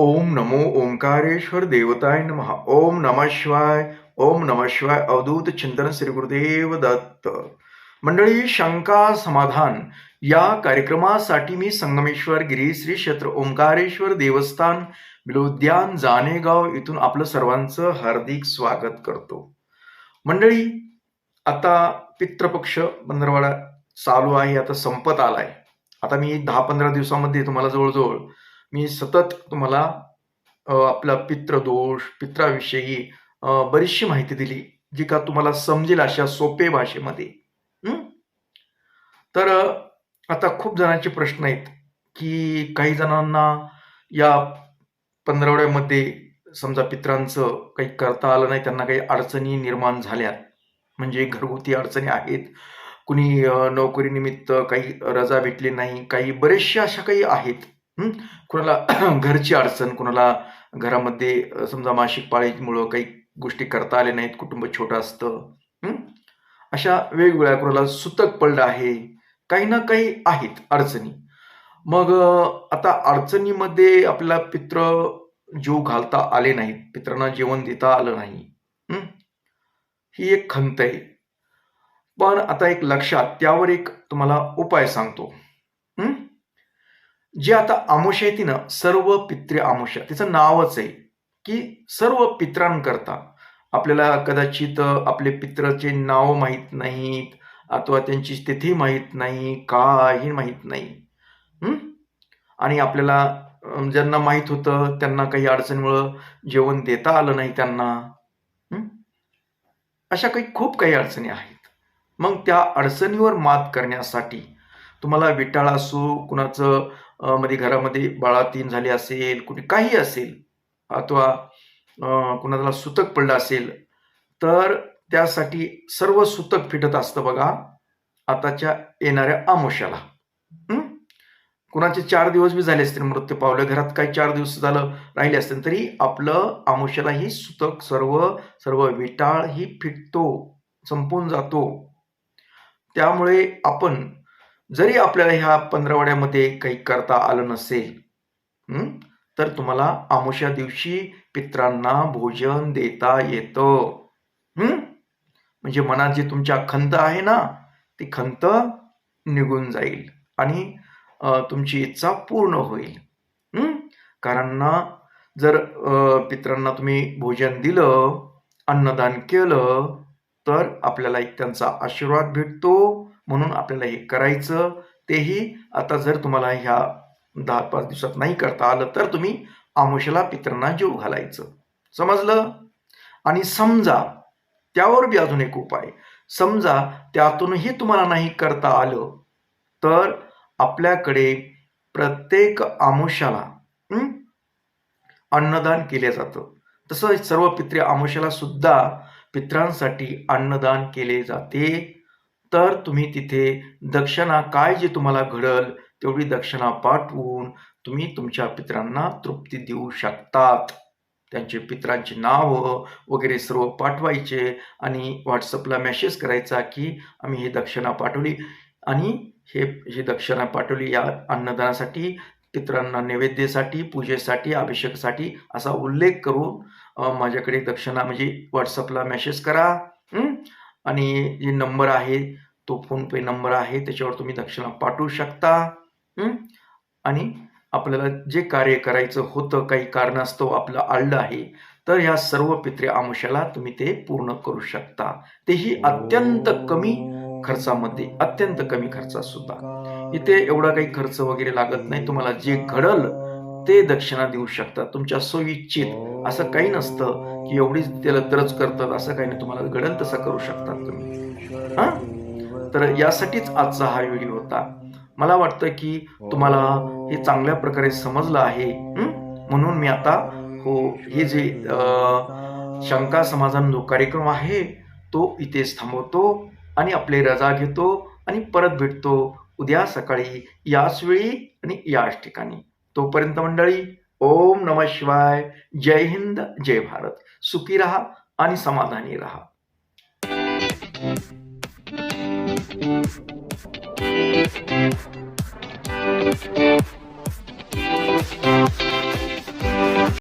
ओम नमो ओंकारेश्वर देवताय नमः। ओम नमः शिवाय ओम नमः शिवाय अवधूत चिंतन श्री गुरुदेव दत्त। मंडळी शंका समाधान. या कार्यक्रमासाठी मी संगमेश्वर गिरी श्री क्षेत्र ओंकारेश्वर देवस्थान बिलोद्यान जानेगाव इथून आपलं सर्वांचं हार्दिक स्वागत करतो. मंडळी आता पितृपक्ष पंधरवाडा चालू आहे आता संपत आलाय. आता मी दहा पंधरा दिवसामध्ये तुम्हाला जवळजवळ मी सतत तुम्हाला आपला पितृदोष पित्राविषयी बरीचशी माहिती दिली जी का तुम्हाला समजेल अशा सोपे भाषेमध्ये. तर आता खूप जणांचे प्रश्न आहेत की काही जणांना या पंधरवड्यामध्ये समजा पित्रांचं काही करता आलं नाही त्यांना काही अडचणी निर्माण झाल्या. म्हणजे घरगुती अडचणी आहेत कुणी नोकरीनिमित्त काही रजा भेटली नाही काही बरेचशा अशा काही आहेत. कुणाला घरची अडचण कुणाला घरामध्ये समजा मासिक पाळीमुळं काही गोष्टी करता आल्या नाहीत कुटुंब छोटं असतं अशा वेगवेगळ्या कुणाला सुतक पडलं आहे काही ना काही आहेत अडचणी. मग आता अडचणीमध्ये आपल्याला पित्र जीव घालता आले नाहीत पित्रांना जेवण देता आलं नाही ही? एक खंत आहे. पण आता एक लक्षात त्यावर एक तुम्हाला उपाय सांगतो जे आता आमुष आहे ती ना सर्व पितृ आमुष. तिचं नावच आहे की सर्व पित्रांकरता. आपल्याला कदाचित आपले पित्राचे नाव माहीत नाहीत अथवा त्यांची स्थिती माहीत नाही काही माहीत नाही. आणि आपल्याला ज्यांना माहीत होतं त्यांना काही अडचणीमुळं जेवण देता आलं नाही त्यांना. अशा काही खूप काही अडचणी आहेत. मग त्या अडचणीवर मात करण्यासाठी तुम्हाला विटाळ असो कुणाचं मध्ये म्हणजे घरामध्ये बाळातीन झाली असेल कुणी काही असेल अथवा कुणाला सुतक पडलं असेल तर त्यासाठी सर्व सुतक फिटत असतं बघा आताच्या येणाऱ्या आमोशाला. कुणाचे चार दिवस बी झाले असतील मृत्यू पावले घरात काही चार दिवस झालं राहिले असतील तरी आपलं आमोशाला ही सुतक सर्व सर्व विटाळ ही फिटतो संपून जातो. त्यामुळे आपण जरी आपल्याला ह्या पंधरवड्यामध्ये काही करता आलं नसेल तर तुम्हाला आमुष्या दिवशी पित्रांना भोजन देता येतं. म्हणजे मनात जी तुमच्या खंत आहे ना ती खंत निघून जाईल आणि तुमची इच्छा पूर्ण होईल. कारण ना जर पित्रांना तुम्ही भोजन दिलं अन्नदान केलं तर आपल्याला एक त्यांचा आशीर्वाद भेटतो. म्हणून आपल्याला हे करायचं. तेही आता जर तुम्हाला ह्या दहा पाच दिवसात नाही करता आलं तर तुम्ही आमुषला पित्रांना जीव घालायचं. समजलं? आणि समजा त्यावर बी अजून एक उपाय. समजा त्यातूनही तुम्हाला नाही करता आलं तर आपल्याकडे प्रत्येक आमुष्याला अन्नदान केले जातं. तसं सर्व पित्रे आमुष्याला सुद्धा पित्रांसाठी अन्नदान केले जाते. तर तुम्ही तिथे दक्षिणा काय जे तुम्हाला घडल तेवढी दक्षिणा पाठवून तुम्ही तुमच्या पित्रांना तृप्ती देऊ शकतात. त्यांचे पित्रांची नावं वगैरे सर्व पाठवायचे आणि व्हॉट्सअपला मेसेज करायचा की आम्ही ही दक्षिणा पाठवली आणि हे ही दक्षिणा पाठवली या अन्नदानासाठी पित्रांना नैवेद्यासाठी पूजेसाठी अभिषेकासाठी असा उल्लेख करून माझ्याकडे दक्षिणा म्हणजे व्हॉट्सअपला मेसेज करा. आणि जे नंबर आहे तो फोनपे नंबर आहे त्याच्यावर तुम्ही दक्षिणा पाठवू शकता. आणि आपल्याला जे कार्य करायचं होतं काही कारणास्तव आपलं आळलं आहे तर या सर्व पित्रे आमुष्याला तुम्ही ते पूर्ण करू शकता. तेही अत्यंत कमी खर्चामध्ये अत्यंत कमी खर्चात सुद्धा. इथे एवढा काही खर्च वगैरे लागत नाही. तुम्हाला जे घडल ते दक्षिणा देऊ शकतात. तुमच्या सोयीच्छित असं काही नसतं की एवढीच त्याला तरच करतात असं काही नाही. तुम्हाला घडल तसं करू शकतात तुम्ही. हा? तर यासाठीच आजचा हा व्हिडिओ होता. मला वाटतं की तुम्हाला हे चांगल्या प्रकारे समजलं आहे. म्हणून मी आता हो हे जे शंका समाधान जो कार्यक्रम आहे तो इथेच थांबवतो आणि आपली रजा घेतो आणि परत भेटतो उद्या सकाळी याच वेळी आणि याच ठिकाणी. तोपर्यंत मंडळी ओम नम शिवाय. जय हिंद जय भारत. सुखी रहा आणि समाधानी रहा.